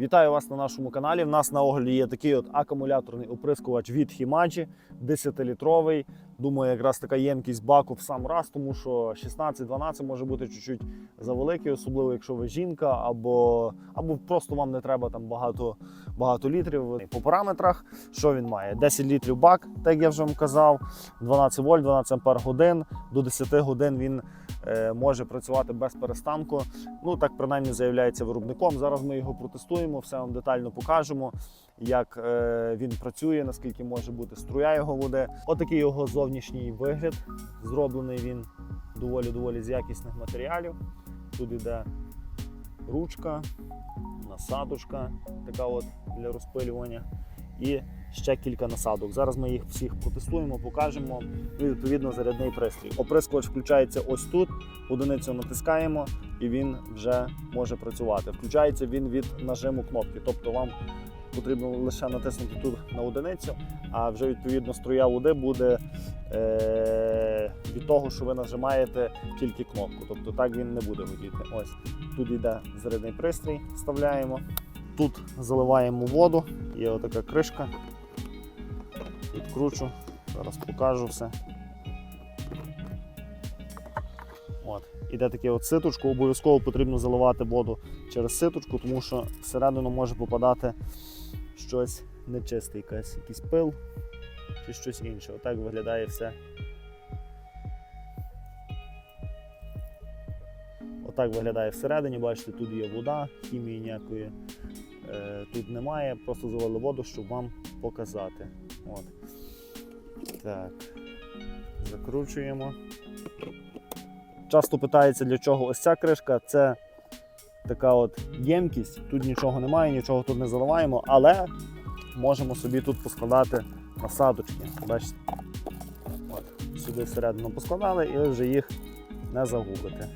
Вітаю вас на нашому каналі. В нас на огляді є такий от акумуляторний оприскувач від Himagi, 10-літровий. Думаю, якраз така ємкість баку в сам раз, тому що 16-12 може бути чуть-чуть завеликий, особливо якщо ви жінка, або, або просто вам не треба там багато, багато літрів. По параметрах, що він має? 10 літрів бак, так як я вже вам казав, 12 вольт, 12 ампер годин. До 10 годин він може працювати без перестанку. Ну так принаймні заявляється виробником. Зараз ми його протестуємо, все вам детально покажемо, як е, він працює, наскільки може бути струя його води. Отакий його зовнішній вигляд. Зроблений він доволі доволі з якісних матеріалів. Тут іде ручка, насадочка, така от для розпилювання. І ще кілька насадок. Зараз ми їх всіх протестуємо, покажемо. І відповідно зарядний пристрій. Оприскувач включається ось тут. Одиницю натискаємо і він вже може працювати. Включається він від нажиму кнопки. Тобто вам потрібно лише натиснути тут на одиницю, а вже відповідно струя води буде е- від того, що ви нажимаєте тільки кнопку. Тобто так він не буде водіти. Ось тут йде зарядний пристрій, вставляємо. Тут заливаємо воду, є отака кришка. Відкручу, зараз покажу все. От. Іде таке от ситочко, обов'язково потрібно заливати воду через ситочку, тому що всередину може попадати щось нечисте, якась, якийсь пил чи щось інше. Отак виглядає все. Отак виглядає всередині, бачите, тут є вода, хімії ніякої тут немає, просто залили воду, щоб вам показати. От. Так. Закручуємо. Часто питається, для чого ось ця кришка. Це така от ємкість. Тут нічого немає, нічого тут не заливаємо, але можемо собі тут поскладати насадочки. Бачите? От. Сюди всередину поскладали і ви вже їх не загубите.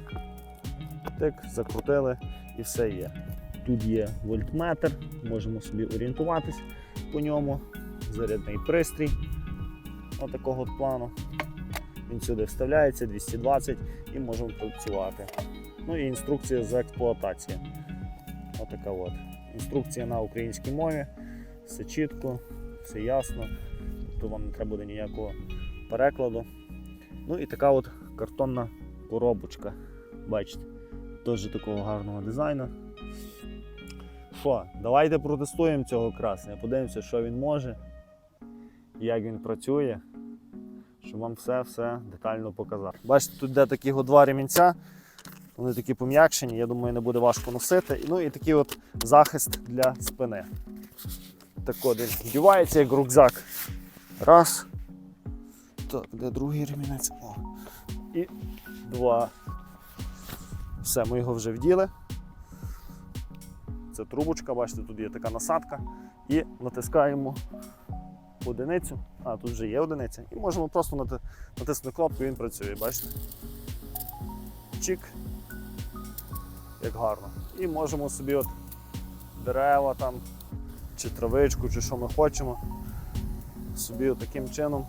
Тик, закрутили і все є. Тут є вольтметр, можемо собі орієнтуватись по ньому. Зарядний пристрій отакого от плану. Він сюди вставляється 220 і можемо працювати. Ну і інструкція з експлуатації. Отака от. Інструкція на українській мові. Все чітко, все ясно. Тобто вам не треба буде ніякого перекладу. Ну і така от картонна коробочка. Бачите, теж такого гарного дизайну. Що, давайте протестуємо цього красення, подивимося, що він може, як він працює, щоб вам все-все детально показати. Бачите, тут де такі два ремінця, вони такі пом'якшені, я думаю, не буде важко носити. Ну і такий от захист для спини. Так от він вдівається як рюкзак. Раз. Так, де другий ремінець? О. І два. Все, ми його вже вділи. Це трубочка, бачите, тут є така насадка. І натискаємо одиницю. А, тут вже є одиниця. І можемо просто нати- натиснути кнопку і він працює, бачите? Чик. Як гарно. І можемо собі от дерева там, чи травичку, чи що ми хочемо, собі от таким чином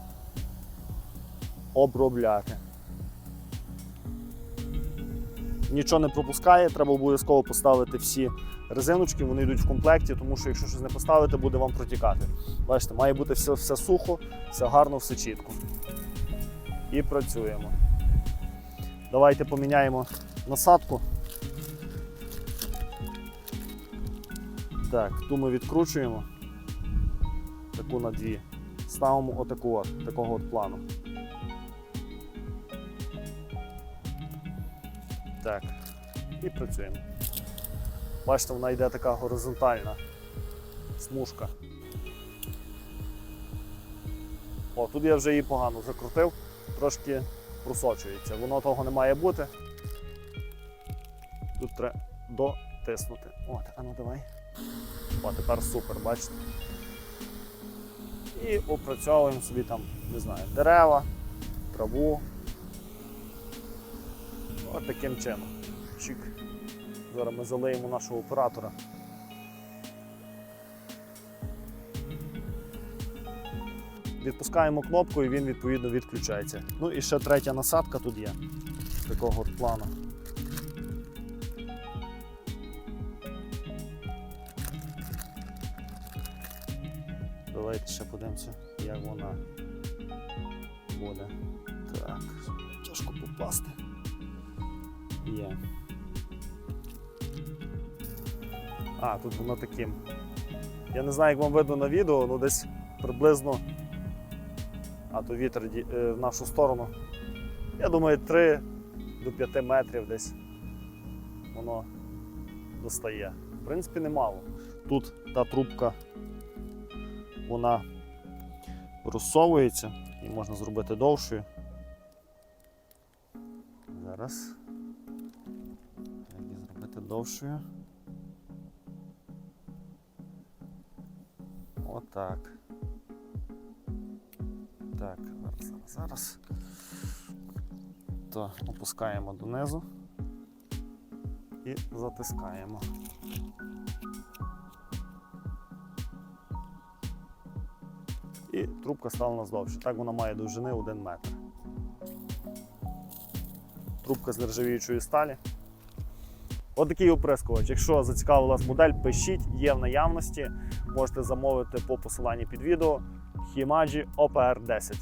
обробляти. Нічого не пропускає, треба обов'язково поставити всі резиночки, вони йдуть в комплекті, тому що якщо щось не поставити, буде вам протікати. Бачите, має бути все, все сухо, все гарно, все чітко. І працюємо. Давайте поміняємо насадку. Так, ту ми відкручуємо. Таку на дві. Ставимо отаку от, такого от плану. Так. І працюємо. Бачите, вона йде така горизонтальна смужка. О, тут я вже її погано закрутив, трошки просочується. Воно того не має бути. Тут треба дотиснути. От, а ну давай. О, тепер супер, бачите. І опрацьовуємо собі там, не знаю, дерева, траву. От таким чином. Чик. Зараз ми залиємо нашого оператора. Відпускаємо кнопку і він відповідно відключається. Ну і ще третя насадка тут є. Такого от плану. Давайте ще подивимося, як вона буде. Так, тяжко попасти. Є. А, тут воно таким. Я не знаю, як вам видно на відео, ну десь приблизно. А то вітер е, в нашу сторону. Я думаю, 3 до 5 метрів десь воно достає. В принципі, немало. Тут та трубка вона розсовується і можна зробити довшою. Зараз. Зробити. Отак. Так, зараз, зараз, зараз. То опускаємо донизу і затискаємо. І трубка стала у нас довше. Так вона має довжини 1 метр. Трубка з нержавіючої сталі. Отакий оприскувач. Якщо зацікавила модель, пишіть, є в наявності. Можете замовити по посиланні під відео Himaji OPR 10.